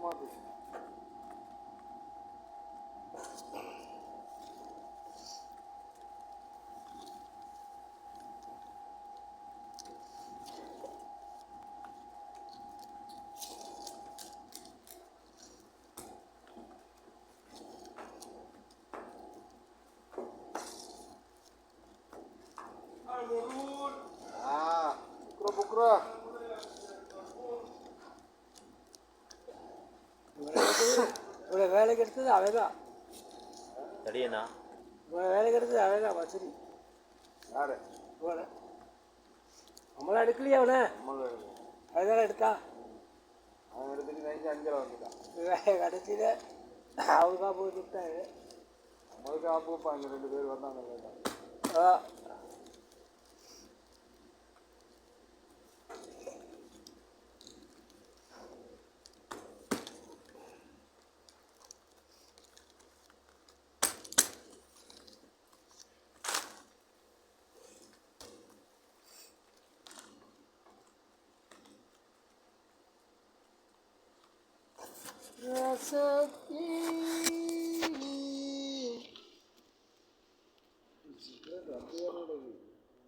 மாட்டு இவ்வளோ வேலைக்கு எடுத்தது அவன் தான் தடியண்ணா வேலைக்கு எடுத்தது அவன் தான் வசதி. யாரு? இவ்வளோ நம்மளாம் எடுக்கலையே அவனை? அதனால எடுத்தா? அவன் எடுத்துட்டு நைஞ்சு அஞ்சரை வந்துட்டான் கடைசியில் அவனுக்கா போய் விட்டாரு நம்மளுக்கு ஆப்பு அங்கே ரெண்டு பேர் வந்தாங்க ஆ.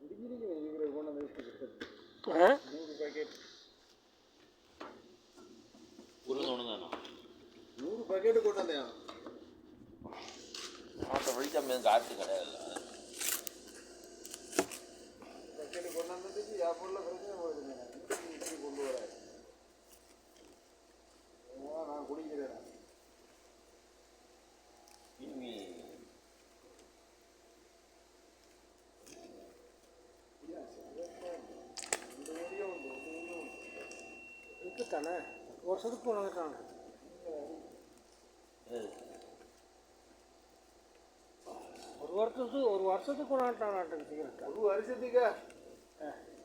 முடிஞ்சிருக்கு நூறு பாக்கெட் உருங்க ஒண்ணுதாண்ணா நூறு காற்று கிடையாது என் பிரச்சனை போகுதுங்க இப்படி இப்படி கொண்டு வராது ஆ, நான் குடிக்கிறேன் இனிமே இந்த வழியும் உண்டு இந்த வழியும் உண்டு இருக்குத்தானே வருஷத்துக்கு போனாங்க இது ஒரு வருஷத்துக்கு ஒரு வருஷத்துக்கு கொண்டாட்டான் சிகரெட் ஒரு வருஷத்துக்கா?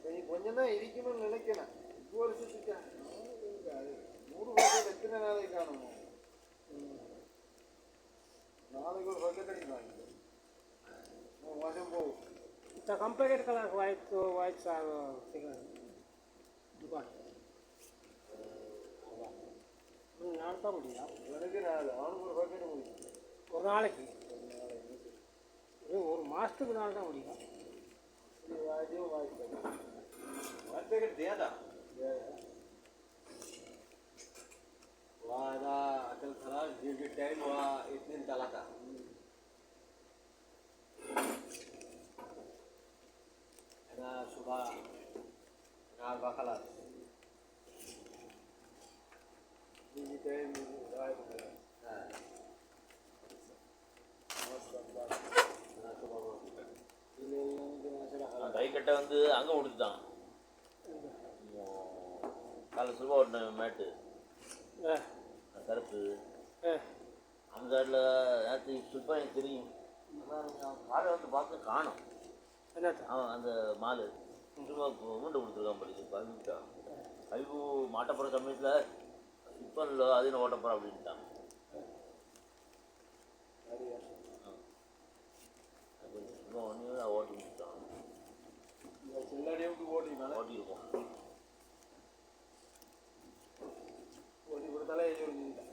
நீ கொஞ்சம் தான் இருக்கணும்னு நினைக்கிறேன். ஒரு வருஷத்துக்கா? நூறு பாக்கெட் எத்தனை நாளைக்கு காணுமோ? நாளைக்கு ஒரு அடிக்கலாம் மூணு மாதம் போகும். இந்த company white white sir cigarette. Dubai நான் தான் முடியும் எனக்கு நாலு அவனுக்கு ஒரு முடியும் ஒரு நாளைக்கு ஒரு மாதத்துக்கு நாள் தான் முடியும். ஒரு பேக்கெட் தேதா. वादा வந்து அங்கே கொடுத்துட்டான் காலை சுருவா ஓட்டின மேட்டு. கருப்பு. அந்த சைடில் நேற்று சுத்தம் எனக்கு தெரியும். காலை வந்து பார்த்து காணும். அவன் அந்த மாலு. சும்மா மூண்டை கொடுத்துருக்கான் படிச்சு பண்ணிட்டான் ஐயோ மாட்ட போகிற சமயத்தில் சுத்தம் இல்லை அது என்ன ஓட்ட போகிறேன் அப்படின்ட்டான். சும்மா ஒன்றே ஓட்டி முடிச்சிட்டான் செல்லாடியும் ஓட்டினால ஓட்டியிருக்கோம் ஓட்டி கொடுத்தாலே எழுதிட்டேன்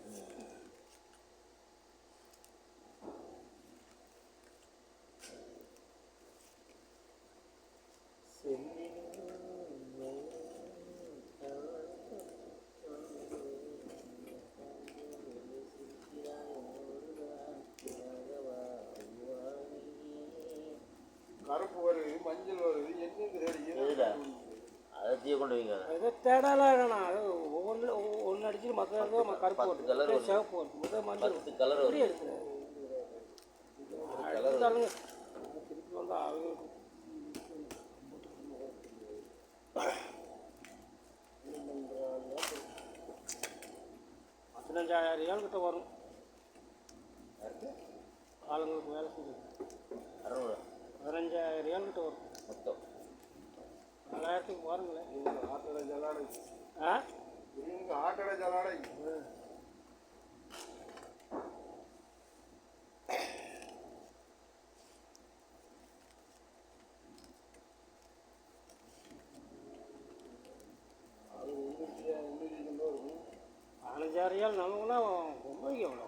கருப்பு வருது மஞ்சள் வருது என்னது எதுல? அதை தீய கொண்டு வைங்க இதை தேடலாம் வேணாம். அது ஒவ்வொன்று ஒன்று அடிச்சு மற்ற கருப்பு colour வருது. சிவப்பு வருது முதல் மஞ்சள் பத்து கலர் வரும் எடுக்கிறேன் எடுத்தாலுங்க. திருப்பி அவங்க பதினஞ்சாயிரம் ரியால் கிட்ட வரும். ஆளுங்களுக்கு வேலை செஞ்சது அறுநூறு. பதினஞ்சாயிரம் வரும். மொத்தம். நாலாயிரத்துக்கு பாருங்களேன் ஆட்டோட ஜலாடை. ஆ? இவங்க ஆட்டோட ஜலாடை. ரியால் நமக்குலாம் பொம்பளைக்கு எவ்வளோ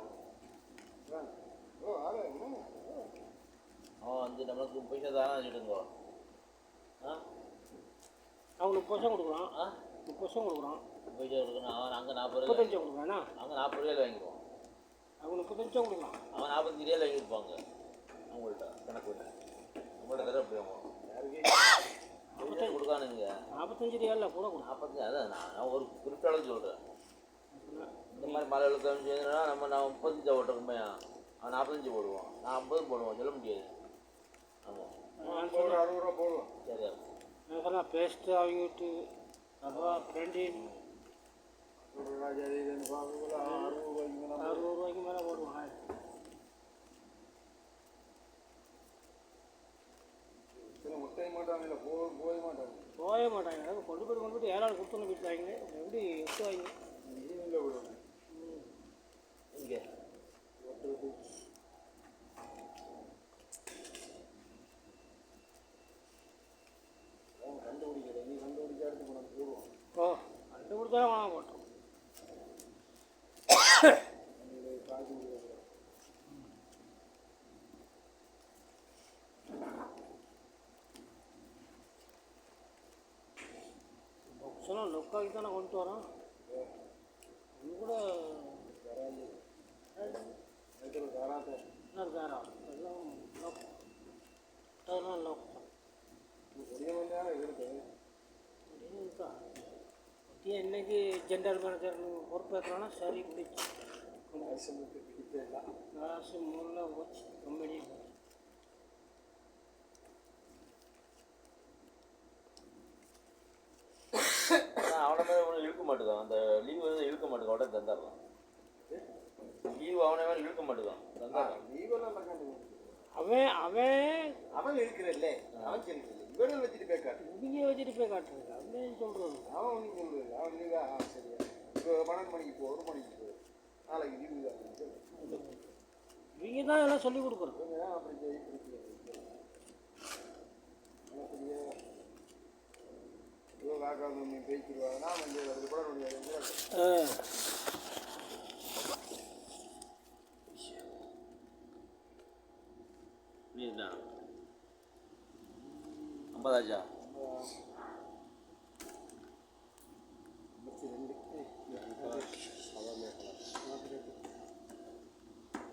ஓ ஆளு என்ன அவன் வந்து நம்மளுக்கு பைசா தானே வச்சுட்டுங்கோ. ஆ? அவங்க முப்பது வருஷம் கொடுக்குறான். ஆ? முப்பது வருஷம் கொடுக்குறான். பைசா இருக்கணும் அவன் அங்கே நாற்பது ரூபாய் முப்பத்தஞ்சு கொடுக்குறானா அங்கே நாற்பது ரூபாயில் வாங்கிக்குவான். அவங்க முப்பத்தஞ்சு கொடுக்கலாம். அவன் நாற்பத்தஞ்சு ரூபாயில் வாங்கியிருப்பாங்க. அவங்கள்ட்ட கணக்கு பண்ணி. உங்கள்கிட்ட தர எப்படி அவன் பைசா கொடுக்கானுங்க. நாற்பத்தஞ்சு ரியாலில் கூட நாற்பத்தஞ்சு அதான் நான் ஒரு குறிப்பிட்ட அளவு சொல்கிறேன் இந்த மாதிரி மலை எழுத்தம் செய்யணும்னா நம்ம நான் முப்பத்தஞ்சா ஓட்டுறோமே அவன் நாற்பத்தஞ்சு போடுவான். நான் ஐம்பது போடுவான் சொல்ல முடியாது. ஒரு அறுபது ரூபா போடுவோம். சரியா. நான் சொன்னேன் பேஸ்ட்டு அவங்க விட்டு அப்புறம் பிரெண்டின் ஒரு அறுபது ரூபாய்க்கு மேல அறுபது ரூபாய்க்கு மேலே போடுவான் சில முட்டை மாட்டாங்க இல்லை போ போய் மாட்டாங்க. போகவே மாட்டாங்க. கொண்டு போய் கொண்டு போய் ஏழாள் கொடுத்து விட்டுறாங்க எப்படி எடுத்துவாங்க இல்லை விடணும் இங்கே அவன் கண்டுபிடிக்கல நீ கண்டுபிடிச்சா எடுத்து கொண்டு போடுவோம் ஓ கண்டுபிடிச்சா வாங்க போட்டோம் காசு கொடுக்கக்கூடாது பாக்ஸ்லாம் லொக்காக்கி தானே கொண்டு வரோம். இது கூட இருக்காரா எல்லாம் லோக் அதெல்லாம் லோக் ஒரே மணி நேரம் இருக்கு? பத்தியா இன்னைக்கு ஜென்ரல் மேனேஜர் பொறுப்பேற்கிறானா சரி முடிச்சு. காசு மூணு போச்சு கம்பெனி போச்சு ஆனால் அவனை மாட்டேங்கான் அந்த லீவ் வந்து இழுக்க மாட்டேங்க உடனே தந்துடலாம். லீவ் அவனை மேலே இழுக்க நீவெல்லாம் கண்டு அவன் அவன் அவன் இருக்கிறல்ல அவன் சரி இவனும் வச்சுட்டு பேக்காரு இங்கே வச்சுட்டு போய் காட்டுறது அவன் சொல்கிறது அவன் ஒன்றும் சொல்லுது அவன் லீவா ஆ சரியா. இப்போ பன்னெண்டு மணிக்கு போ ஒரு மணிக்கு போ. நாளைக்கு லீவு தான் இவங்க தான் எல்லாம் சொல்லி கொடுக்குறது இவங்க தான் அப்படி நான் வந்து அது கூட முடியாது புரியுதுண்ணா ஐம்பதாச்சா?